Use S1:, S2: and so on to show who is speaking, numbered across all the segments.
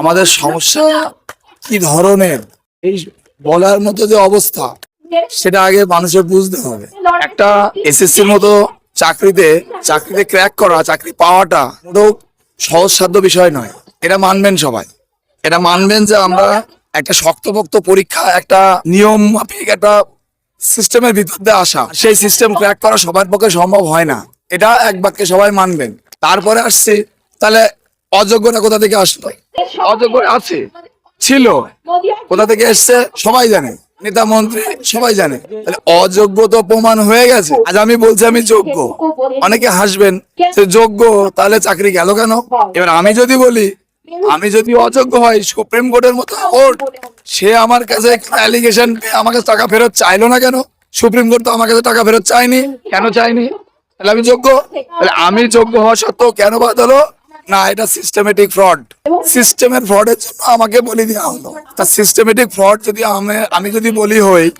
S1: আমাদের সমস্যা কি ধরনের? এই বলার মতো যে অবস্থা, সেটা আগে মানুষের বুঝতে হবে। একটা এসএসসির মতো চাকরিতে চাকরিতে ক্র্যাক করা, চাকরি পাওয়াটা মোটেও সহজসাধ্য বিষয় নয়। এটা মানবেন সবাই। এটা মানবেন যে আমরা একটা শক্তপোক্ত পরীক্ষা, একটা নিয়ম মাফিক, একটা সিস্টেমের ভিতর দিয়ে আসা। সেই সিস্টেম ক্র্যাক করা সবার পক্ষে সম্ভব হয় না। এটা এক বাক্যে সবাই মানবেন। তারপরে আসছে, তাহলে অযোগ্যটা কোথা থেকে আসলো? অযোগ্য আছে। ছিল। কোথা থেকে এসছে? সবাই জানে। নেতা মন্ত্রী সবাই জানে। তাহলে অযোগ্য তো প্রমাণ হয়ে গেছে। আজ আমি বলছি আমি যোগ্য। অনেকে হাসবেন যে যোগ্য তাহলে চাকরি গেল কেন? এবার আমি যদি বলি আমি যদি অযোগ্য হয় সুপ্রিম কোর্টের মতো কোর্ট সে আমার কাছে অ্যালিগেশন আমার কাছে টাকা ফেরত চাইলো না কেন? সুপ্রিম কোর্ট তো আমার কাছে টাকা ফেরত চাইনি কেন চাইনি তাহলে আমি যোগ্য? তাহলে আমি যোগ্য হওয়া সত্ত্বেও কেন বাদ হলো? না এটা সিস্টেমেটিক ফ্রড সিস্টেমের ফ্রডের জন্য আমাকে বলি দেওয়া হলো। তা সিস্টেমেটিক ফ্রড যদি আমি- আমি যদি বলি হই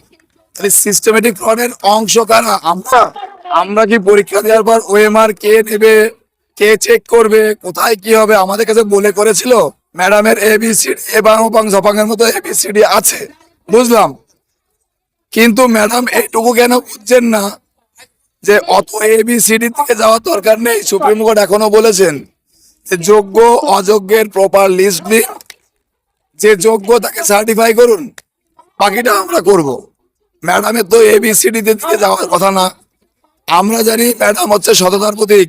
S1: তাহলে সিস্টেমেটিক ফ্রডের অংশ কারা? আমরা। আমরা কি পরীক্ষা দেওয়ার পর ওএমআর কে নেবে কে চেক করবে কোথায় কি হবে আমাদের কাছে বলে করেছিল? ম্যাডামের এবিসিডি এবং ওপাং জপাংয়ের মতো এবিসিডি আছে। বুঝলাম? কিন্তু ম্যাডাম এইটুকু কেন বুঝছেন না? যে অত এবিসিডি থেকে যাওয়ার দরকার নেই সুপ্রিম কোর্ট এখনও বলেছেন। যোগ্য, অযোগ্যের প্রপার লিস্ট দিন যে যোগ্য তাকে সার্টিফাই করুন, বাকিটা আমরা করব। ম্যাডামের তো এবিসিডি দিকে যাওয়ার কথা না। আমরা জানি ম্যাডাম হচ্ছে সততার প্রতীক।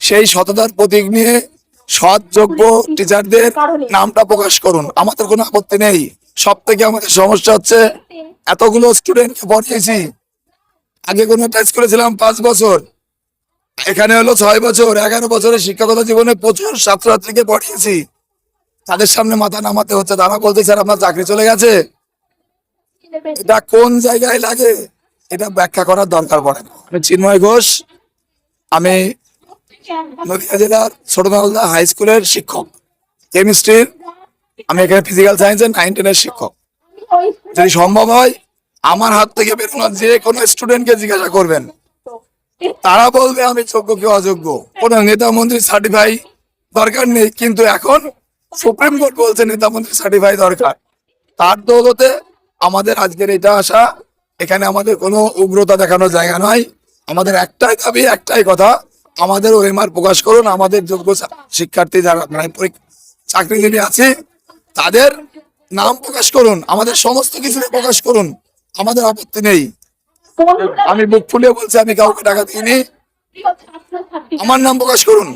S1: সেই সততার প্রতীক নিয়ে সৎ, যোগ্য টিচারদের নামটা প্রকাশ করুন। আমাদের কোনো আপত্তি নেই। সব থেকে আমাদের সমস্যা হচ্ছে, এতগুলো স্টুডেন্টকে পড়িয়েছি। আগে কোনো টেস্ট করেছিলাম পাঁচ বছর। এখানে হলো ছয় বছর, এগারো বছরের শিক্ষকতা জীবনে প্রচুর ছাত্রছাত্রীকে পড়িয়েছি। তাদের সামনে মাথা নামাতে হচ্ছে, তারা বলতে স্যার, আপনার চাকরি চলে গেছে। এটা কোন জায়গায় লাগে? এটা ব্যাখ্যা করার দরকার পড়ে না। আমি চিন্ময় ঘোষ, আমি নদীয়া জেলার ছোট মালদা হাই স্কুলের শিক্ষক কেমিস্ট্রির আমি এখানে ফিজিক্যাল সায়েন্সের নাইন টেনের শিক্ষক। যদি সম্ভব হয়, আমার হাত থেকে বেরোনো যে কোনো স্টুডেন্টকে জিজ্ঞাসা করবেন। তারা বলবে আমি যোগ্য কি অযোগ্য? কোন নেতা মন্ত্রী সার্টিফাই দরকার নেই, কিন্তু এখন সুপ্রিম কোর্ট বলছে নেতা মন্ত্রী সার্টিফাই দরকার। তার দৌলতে আমাদের আজকের এটা আসা এখানে আমাদের কোনো উগ্রতা দেখানোর জায়গা নয়। আমাদের একটাই দাবি, একটাই কথা, আমাদের ওএমআর প্রকাশ করুন, আমাদের যোগ্য শিক্ষার্থী যারা মানে চাকরিজীবী আছে, তাদের নাম প্রকাশ করুন, আমাদের সমস্ত কিছু প্রকাশ করুন, আমাদের আপত্তি নেই। আমি বুক ফুলিয়ে বলছি আমি কাউকে টাকা দিইনি। আমার নাম প্রকাশ করুন।